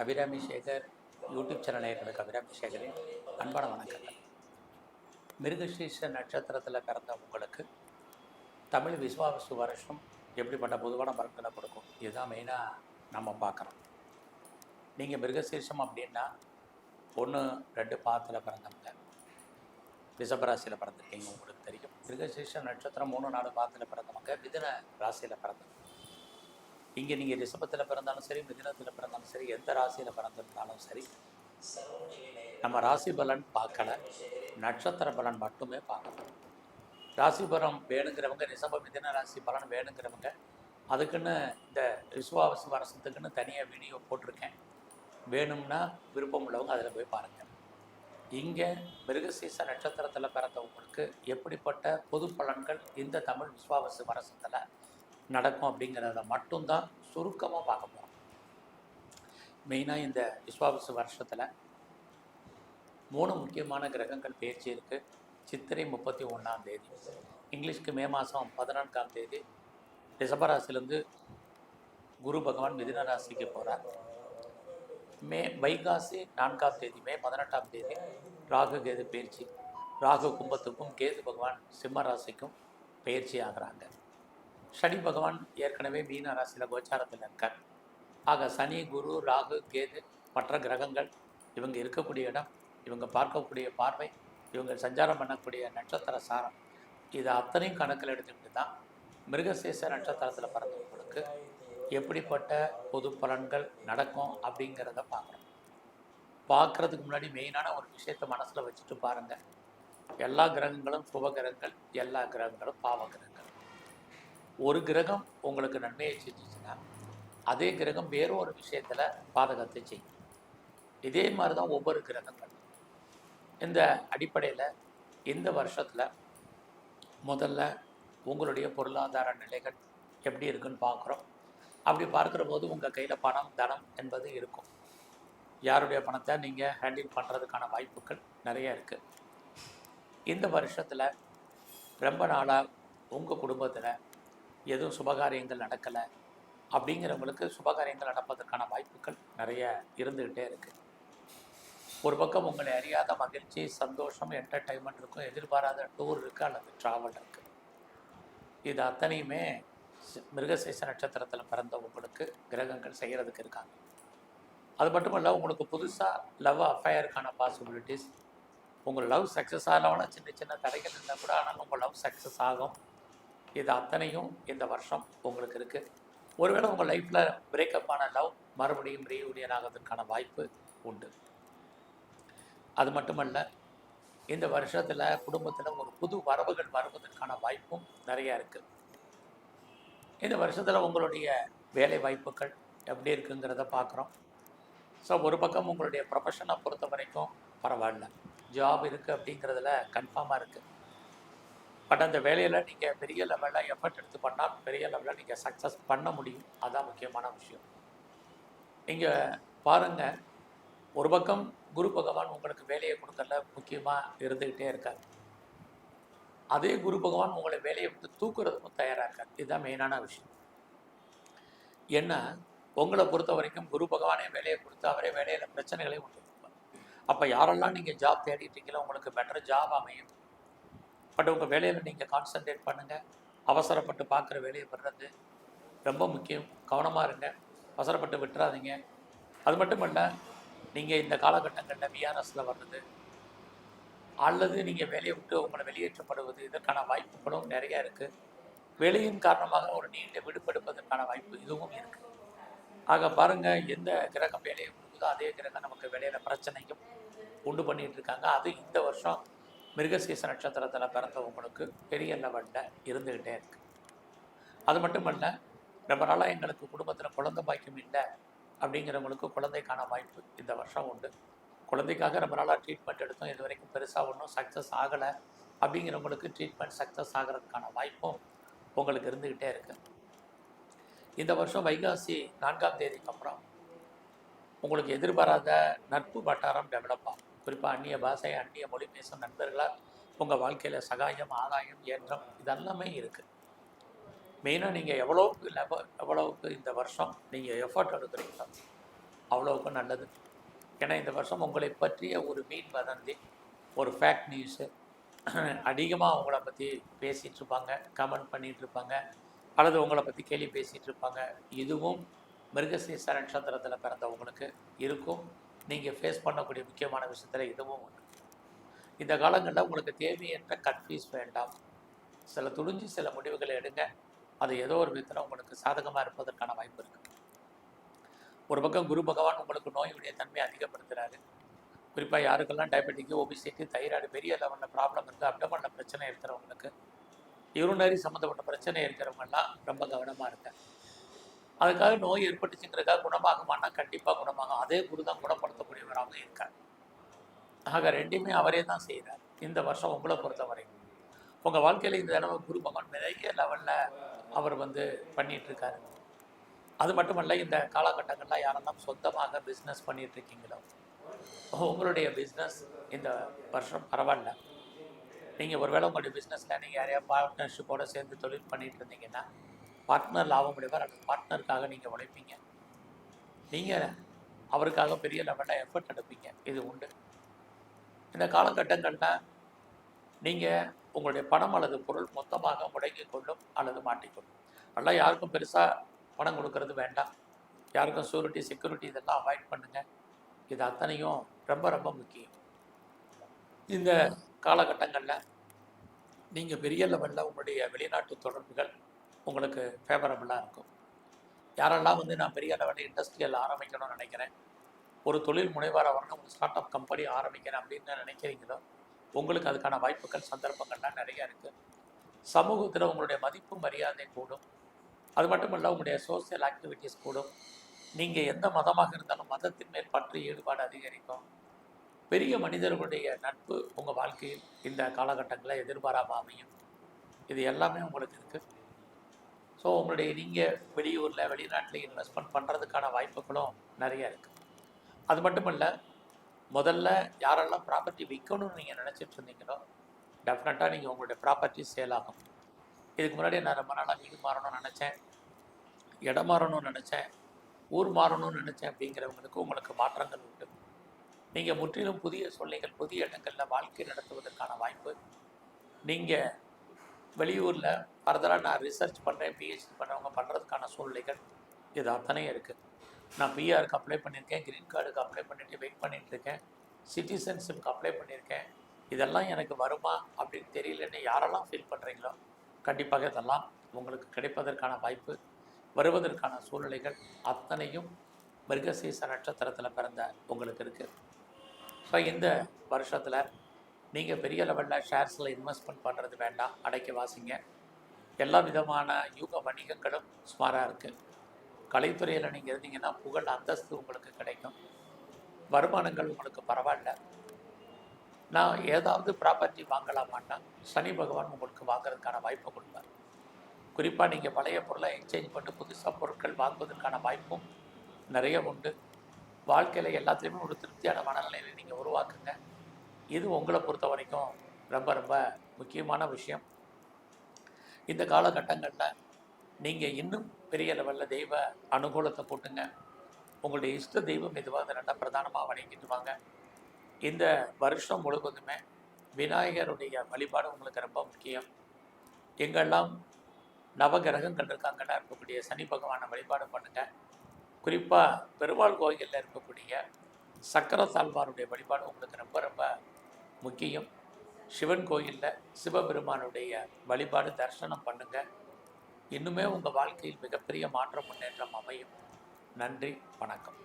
Abirami Sekar YouTube channel நேயர்களுக்கு அபிராமி சேகரின் அன்பான வணக்கங்கள். மிருகசீச நட்சத்திரத்தில் பிறந்த உங்களுக்கு தமிழ் விஸ்வாவசு வருஷம் எப்படிப்பட்ட பொதுவான பலன்களை கொடுக்கும்? இதுதான் மெயினாக நம்ம பார்க்குறோம். நீங்கள் மிருகசீர்ஷம் அப்படின்னா ஒன்று ரெண்டு பாத்தில் பிறந்தவங்க. ரிஷபராசியில் பிறந்திருக்கீங்க உங்களுக்கு தெரியும். மிருகசீர்ஷ நட்சத்திரம் மூணு நாலு பாத்தில் பிறந்தவங்க மிதுன ராசியில் பிறந்தவங்க. இங்கே நீங்கள் ரிஷபத்தில் பிறந்தாலும் சரி மிதினத்தில் பிறந்தாலும் சரி எந்த ராசியில் பிறந்திருந்தாலும் சரி நம்ம ராசி பலன் பார்க்கல. நட்சத்திர பலன் மட்டுமே பார்க்கணும் ராசி பலம் வேணுங்கிறவங்க ரிஷப மிதின ராசி பலன் வேணுங்கிறவங்க அதுக்குன்னு இந்த ரிசுவாவசி வருஷத்துக்குன்னு தனியாக வீடியோ போட்டிருக்கேன். வேணும்னா விருப்பம் உள்ளவங்க அதில் போய் பாருங்கள் இங்கே மிருகசீச நட்சத்திரத்தில் பிறந்தவங்களுக்கு எப்படிப்பட்ட பொது பலன்கள் இந்த தமிழ் விஸ்வாவசு வருஷத்தில் நடக்கும் அப்படிங்கிறத மட்டும்தான் சுருக்கமாக பார்க்க போகிறோம் மெயினாக இந்த விஸ்வாவசு வருஷத்தில் மூணு முக்கியமான கிரகங்கள் பயிற்சி இருக்குது சித்திரை முப்பத்தி ஒன்றாம் தேதி இங்கிலீஷ்க்கு மே மாதம் பதினான்காம் தேதி ரிஷபராசிலேருந்து குரு பகவான் மிதுன ராசிக்கு போகிறார் மே வைகாசி நான்காம் தேதி மே பதினெட்டாம் தேதி ராகு கேது பயிற்சி. ராகு கும்பத்துக்கும் கேது பகவான் சிம்ம ராசிக்கும் பயிற்சி ஆகிறாங்க. சனி பகவான் ஏற்கனவே மீன ராசியில் கோச்சாரத்தில் இருக்கார். ஆக சனி குரு ராகு கேது மற்ற கிரகங்கள் இவங்க இருக்கக்கூடிய இடம் இவங்க பார்க்கக்கூடிய பார்வை இவங்க சஞ்சாரம் பண்ணக்கூடிய நட்சத்திர சாரம் இது அத்தனையும் கணக்கில் எடுத்துக்கிட்டு தான் மிருகசேச நட்சத்திரத்தில் பிறந்தவங்களுக்கு எப்படிப்பட்ட பொது பலன்கள் நடக்கும் அப்படிங்கிறத பார்க்குறோம் பார்க்குறதுக்கு முன்னாடி மெயினான ஒரு விஷயத்தை மனசில் வச்சுட்டு பாருங்கள் எல்லா கிரகங்களும் சுப கிரகங்கள் எல்லா கிரகங்களும் பாவ கிரகங்கள். ஒரு கிரகம் உங்களுக்கு நன்மையை செஞ்சிச்சுன்னா அதே கிரகம் வேற ஒரு விஷயத்தில் பாதகத்தை செய்யும். இதே மாதிரி தான் ஒவ்வொரு கிரகங்கள் இந்த அடிப்படையில் இந்த வருஷத்தில் முதல்ல உங்களுடைய பொருளாதார நிலைகள் எப்படி இருக்குன்னு பார்க்குறோம். அப்படி பார்க்குற போது உங்கள் கையில் பணம் தனம் என்பது இருக்கும். யாருடைய பணத்தை நீங்கள் ஹேண்டில் பண்ணுறதுக்கான வாய்ப்புகள் நிறைய இருக்குது இந்த வருஷத்தில் ரொம்ப நாளாக உங்கள் குடும்பத்தில் எதுவும் சுபகாரியங்கள் நடக்கலை அப்படிங்கிறவங்களுக்கு சுபகாரியங்கள் நடப்பதற்கான வாய்ப்புகள் நிறைய இருந்துக்கிட்டே இருக்குது ஒரு பக்கம் உங்களை அறியாத மகிழ்ச்சி சந்தோஷம் என்டர்டைன்மெண்ட் இருக்கும் எதிர்பாராத டூர் இருக்குது அல்லது ட்ராவல் இருக்குது இது அத்தனையுமே மிருகசேஷ நட்சத்திரத்தில் பிறந்த உங்களுக்கு கிரகங்கள் செய்கிறதுக்கு இருக்காங்க. அது மட்டும் இல்லை உங்களுக்கு புதுசாக லவ் அஃபயருக்கான பாசிபிலிட்டிஸ் உங்கள் லவ் சக்ஸஸ் ஆகலாம் சின்ன சின்ன தடைகள் இருந்தால் கூட ஆனால் உங்கள் லவ் சக்ஸஸ் ஆகும். இது அத்தனையும் இந்த வருஷம் உங்களுக்கு இருக்குது ஒருவேளை உங்கள் லைஃப்பில் பிரேக்கப் ஆன லவ் மறுபடியும் ரீயூனியன் ஆகிறதுக்கான வாய்ப்பு உண்டு. அது மட்டுமல்ல இந்த வருஷத்தில் குடும்பத்தில் ஒரு புது வரவுகள் வருவதற்கான வாய்ப்பும் நிறையா இருக்குது இந்த வருஷத்தில் உங்களுடைய வேலை வாய்ப்புகள் எப்படி இருக்குங்கிறத பார்க்குறோம் ஸோ ஒரு பக்கம் உங்களுடைய ப்ரொஃபஷனை பொறுத்த வரைக்கும் பரவாயில்ல. ஜாப் இருக்குது அப்படிங்கிறதுல கன்ஃபார்மாக இருக்குது பட் அந்த வேலையில் நீங்கள் பெரிய லெவலில் எஃபர்ட் எடுத்து பண்ணால் பெரிய லெவலில் நீங்கள் சக்ஸஸ் பண்ண முடியும். அதுதான் முக்கியமான விஷயம். நீங்கள் பாருங்கள் ஒரு பக்கம் குரு பகவான் உங்களுக்கு வேலையை கொடுக்கறதுல முக்கியமாக இருந்துக்கிட்டே இருக்கார். அதே குரு பகவான் உங்களை வேலையை விட்டு தூக்குறதுக்கும் தயாராக இருக்கார். இதுதான் மெயினான விஷயம். என்ன உங்களை பொறுத்த வரைக்கும் குரு பகவானே வேலையை கொடுத்து அவரே வேலையில் பிரச்சனைகளையும் உண்டு. அப்போ யாரெல்லாம் நீங்கள் ஜாப் தேடிட்டீங்களோ உங்களுக்கு பெட்டர் ஜாப் அமையும். பட் உங்கள் வேலையில் நீங்கள் கான்சென்ட்ரேட் பண்ணுங்கள் அவசரப்பட்டு பார்க்குற வேலையை வர்றது ரொம்ப முக்கியம். கவனமாக இருங்க. அவசரப்பட்டு விட்டுறாதீங்க. அது மட்டும் இல்லை நீங்கள் இந்த காலகட்டங்களில் விஆர்எஸில் வர்றது அல்லது நீங்கள் வேலையை விட்டு உங்களை வெளியேற்றப்படுவது இதற்கான வாய்ப்புகளும் நிறைய இருக்குது வேலையின் காரணமாக ஒரு நீண்ட விடுபடுப்பதற்கான வாய்ப்பு இதுவும் இருக்குது ஆக பாருங்கள் எந்த கிரகம் வேலையை கொடுக்குதோ அதே கிரகம் நமக்கு வேலையில் பிரச்சனையும் உண்டு பண்ணிகிட்டு இருக்காங்க. அது இந்த வருஷம் மிருகசீச நட்சத்திரத்தில் பிறந்தவங்களுக்கு பெரிய லெவலில் இருந்துக்கிட்டே இருக்கு. அது மட்டுமல்ல ரொம்ப நாளாக எங்களுக்கு குடும்பத்தில் குழந்தை பாய்க்கும் இல்லை அப்படிங்கிறவங்களுக்கு குழந்தைக்கான வாய்ப்பு இந்த வருஷம் உண்டு. குழந்தைக்காக ரொம்ப நாளாக ட்ரீட்மெண்ட் எடுத்தோம். இது வரைக்கும் பெருசாக ஒன்றும் சக்ஸஸ் ஆகலை. அப்படிங்கிறவங்களுக்கு ட்ரீட்மெண்ட் சக்ஸஸ் ஆகிறதுக்கான வாய்ப்பும் உங்களுக்கு இருந்துக்கிட்டே இருக்கு. இந்த வருஷம் வைகாசி நான்காம் தேதிக்கு அப்புறம் உங்களுக்கு எதிர்பாராத நட்பு வட்டாரம் டெவலப் ஆகும். குறிப்பாக அந்நிய பாஷை அந்நிய மொழி பேசும் நண்பர்களால் உங்கள் வாழ்க்கையில் சகாயம் ஆதாயம் ஏற்றம் இதெல்லாமே இருக்குது மெயினாக நீங்கள் எவ்வளோவுக்கு லெவ எவ்வளவுக்கு இந்த வருஷம் நீங்கள் எஃபர்ட் எடுக்கிறீங்களோ அவ்வளோவுக்கும் நல்லது. ஏன்னா இந்த வருஷம் உங்களை பற்றிய ஒரு மீன் வதந்தி ஒரு ஃபேக்ட் நியூஸு அதிகமாக உங்களை பற்றி பேசிகிட்டு இருப்பாங்க கமெண்ட் பண்ணிகிட்டு இருப்பாங்க அல்லது உங்களை பற்றி கேள்வி பேசிகிட்டு இருப்பாங்க. இதுவும் மிருகசீசர நட்சத்திரத்தில் பிறந்தவங்களுக்கு இருக்கும். நீங்கள் ஃபேஸ் பண்ணக்கூடிய முக்கியமான விஷயத்தில் இதுவும் ஒன்று இந்த காலங்களில் உங்களுக்கு தேவையற்ற கன்ஃபியூஸ் வேண்டாம். சில துணிஞ்சு சில முடிவுகளை எடுங்க. அது ஏதோ ஒரு விதத்தில் உங்களுக்கு சாதகமாக இருப்பதற்கான வாய்ப்பு இருக்குது ஒரு பக்கம் குரு பகவான் உங்களுக்கு நோயுடைய தன்மையை அதிகப்படுத்துகிறாரு குறிப்பாக யாருக்கெல்லாம் டயபெட்டிக்கு ஒபிசிட்டி தைராய்டு பெரிய லெவலில் ப்ராப்ளம் இருக்குது அப்டமனில் பிரச்சனை இருக்கிறவங்களுக்கு யூரினரி சம்மந்தப்பட்ட பிரச்சனை இருக்கிறவங்கெல்லாம் ரொம்ப கவனமாக இருக்கேன் அதுக்காக நோய் ஏற்பட்டுச்சுங்கிறதுக்காக குணமாகுமானா கண்டிப்பாக குணமாகும் அதே குரு தான் குணப்படுத்தக்கூடியவராக இருக்கார். ஆக ரெண்டுமே அவரே தான் செய்கிறார் இந்த வருஷம் உங்களை பொறுத்தவரை உங்கள் வாழ்க்கையில் இந்த தடவை குரு பகவான் நிறைய லெவலில் அவர் வந்து பண்ணிகிட்ருக்காரு அது மட்டுமல்ல இந்த காலகட்டங்களில் யாரெல்லாம் சொந்தமாக பிஸ்னஸ் பண்ணிகிட்ருக்கீங்களோ உங்களுடைய பிஸ்னஸ் இந்த வருஷம் பரவாயில்ல. நீங்கள் ஒருவேளை உங்களுடைய பிஸ்னஸில் நீங்கள் யாரையா பார்ட்னர்ஷிப்போடு சேர்ந்து தொழில் பண்ணிகிட்டு இருந்தீங்கன்னா பார்ட்னர் லாபம் உடையவர் அந்த பார்ட்னருக்காக நீங்கள் உழைப்பீங்க. நீங்கள் அவருக்காக பெரிய லெவலில் எஃபர்ட் எடுப்பீங்க. இது உண்டு. இந்த காலகட்டங்களில் நீங்கள் உங்களுடைய பணம் அல்லது பொருள் மொத்தமாக முடங்கி கொள்ளும் அல்லது மாட்டிக்கொள்ளும் அதெல்லாம் யாருக்கும் பெருசாக பணம் கொடுக்கறது வேண்டாம். யாருக்கும் சூரிட்டி செக்யூரிட்டி இதெல்லாம் அவாய்ட் பண்ணுங்கள் இது அத்தனையும் ரொம்ப ரொம்ப முக்கியம். இந்த காலகட்டங்களில் நீங்கள் பெரிய லெவலில் உங்களுடைய வெளிநாட்டு தொடர்புகள் உங்களுக்கு ஃபேவரபுளாக இருக்கும். யாரெல்லாம் வந்து நான் பெரிய அளவில் இண்டஸ்ட்ரியல் ஆரம்பிக்கணும்னு நினைக்கிறேன் ஒரு தொழில் முனைவராக வரணும் ஒரு ஸ்டார்ட் அப் கம்பெனி ஆரம்பிக்கிறேன் அப்படின்னு நினைக்கிறீங்களோ உங்களுக்கு அதுக்கான வாய்ப்புகள் சந்தர்ப்பங்கள்லாம் நிறையா இருக்குது சமூகத்தில் உங்களுடைய மதிப்பு மரியாதை கூடும். அது மட்டும் இல்லை உங்களுடைய சோசியல் ஆக்டிவிட்டீஸ் கூடும். நீங்கள் எந்த மதமாக இருந்தாலும் மதத்தின் மேல் பற்று ஈடுபாடு அதிகரிக்கும். பெரிய மனிதர்களுடைய நட்பு உங்கள் வாழ்க்கையில் இந்த காலகட்டங்களில் எதிர்பாராமல் அமையும். இது எல்லாமே உங்களுக்கு இருக்குது ஸோ உங்களுடைய நீங்கள் வெளியூரில் வெளிநாட்டில் இன்வெஸ்ட்மெண்ட் பண்ணுறதுக்கான வாய்ப்புகளும் நிறைய இருக்குது அது மட்டும் இல்லை முதல்ல யாரெல்லாம் ப்ராப்பர்ட்டி விற்கணும்னு நீங்கள் நினச்சிட்டு இருந்தீங்களோ டெஃபினட்டாக நீங்கள் உங்களுடைய ப்ராப்பர்ட்டி சேல் ஆகும் இதுக்கு முன்னாடி நான் ரொம்ப நாளாக வீடு மாறணும்னு நினச்சேன். இடம் மாறணும்னு நினச்சேன். ஊர் மாறணும்னு நினச்சேன் அப்படிங்கிறவங்களுக்கு உங்களுக்கு மாற்றங்கள் உண்டு. நீங்கள் முற்றிலும் புதிய சூழ்நிலைகள் புதிய இடங்களில் வாழ்க்கை நடத்துவதற்கான வாய்ப்பு. நீங்கள் வெளியூரில் ஃபர்தராக நான் ரிசர்ச் பண்ணுறேன் பிஹெச்டி பண்ணுறவங்க பண்ணுறதுக்கான சூழ்நிலைகள் இது அத்தனையும் இருக்குது நான் பிஆருக்கு அப்ளை பண்ணியிருக்கேன் க்ரீன் கார்டுக்கு அப்ளை பண்ணிவிட்டு வெயிட் பண்ணிட்டு இருக்கேன். சிட்டிசன்ஷிப்க்கு அப்ளை பண்ணியிருக்கேன். இதெல்லாம் எனக்கு வருமா அப்படின்னு தெரியலன்னு யாரெல்லாம் ஃபீல் பண்ணுறீங்களோ கண்டிப்பாக இதெல்லாம் உங்களுக்கு கிடைப்பதற்கான வாய்ப்பு வருவதற்கான சூழ்நிலைகள் அத்தனையும் மிருகசீச நட்சத்திரத்தில் பிறந்த உங்களுக்கு இருக்குது ஸோ இந்த வருஷத்தில் நீங்கள் பெரிய லெவலில் ஷேர்ஸில் இன்வெஸ்ட்மெண்ட் பண்ணுறது வேண்டாம். அடைக்க வாசிங்க. எல்லா விதமான யூக வணிகங்களும் சுமாராக இருக்குது கலைத்துறையில் நீங்கள் இருந்தீங்கன்னா புகழ் அந்தஸ்து உங்களுக்கு கிடைக்கும். வருமானங்கள் உங்களுக்கு பரவாயில்ல. நான் ஏதாவது ப்ராப்பர்ட்டி வாங்கலாமான்னா சனி பகவான் உங்களுக்கு வாங்குறதுக்கான வாய்ப்பை கொடுப்பார். குறிப்பாக நீங்கள் பழைய பொருளை எக்ஸ்சேஞ்ச் பண்ணி புதுசாக பொருட்கள் வாங்குவதற்கான வாய்ப்பும் நிறைய உண்டு. வாழ்க்கையில் எல்லாத்துலேயுமே ஒரு திருப்தியான மனநிலையை நீங்கள் உருவாக்குங்க. இது உங்களை பொறுத்த வரைக்கும் ரொம்ப ரொம்ப முக்கியமான விஷயம். இந்த காலகட்டங்களில் நீங்கள் இன்னும் பெரிய லெவலில் தெய்வ அனுகூலத்தை போட்டுங்க. உங்களுடைய இஷ்ட தெய்வம் எதுவாக நல்லா பிரதானமாக வணங்கிட்டு வாங்க இந்த வருஷம் முழுவதுமே விநாயகருடைய வழிபாடு உங்களுக்கு ரொம்ப முக்கியம். எங்கெல்லாம் நவகிரகங்கள் இருக்காங்கன்னா இருக்கக்கூடிய சனி பகவானை வழிபாடு பண்ணுங்கள் குறிப்பாக பெருமாள் கோயிலில் இருக்கக்கூடிய சக்கர தாழ்வாருடைய வழிபாடு உங்களுக்கு ரொம்ப ரொம்ப முக்கியம். சிவன் கோயிலில் சிவபெருமானுடைய வழிபாடு தரிசனம் பண்ணுங்க. இன்னுமே உங்கள் வாழ்க்கையில் மிகப்பெரிய மாற்றம் முன்னேற்றம் அமையும். நன்றி வணக்கம்.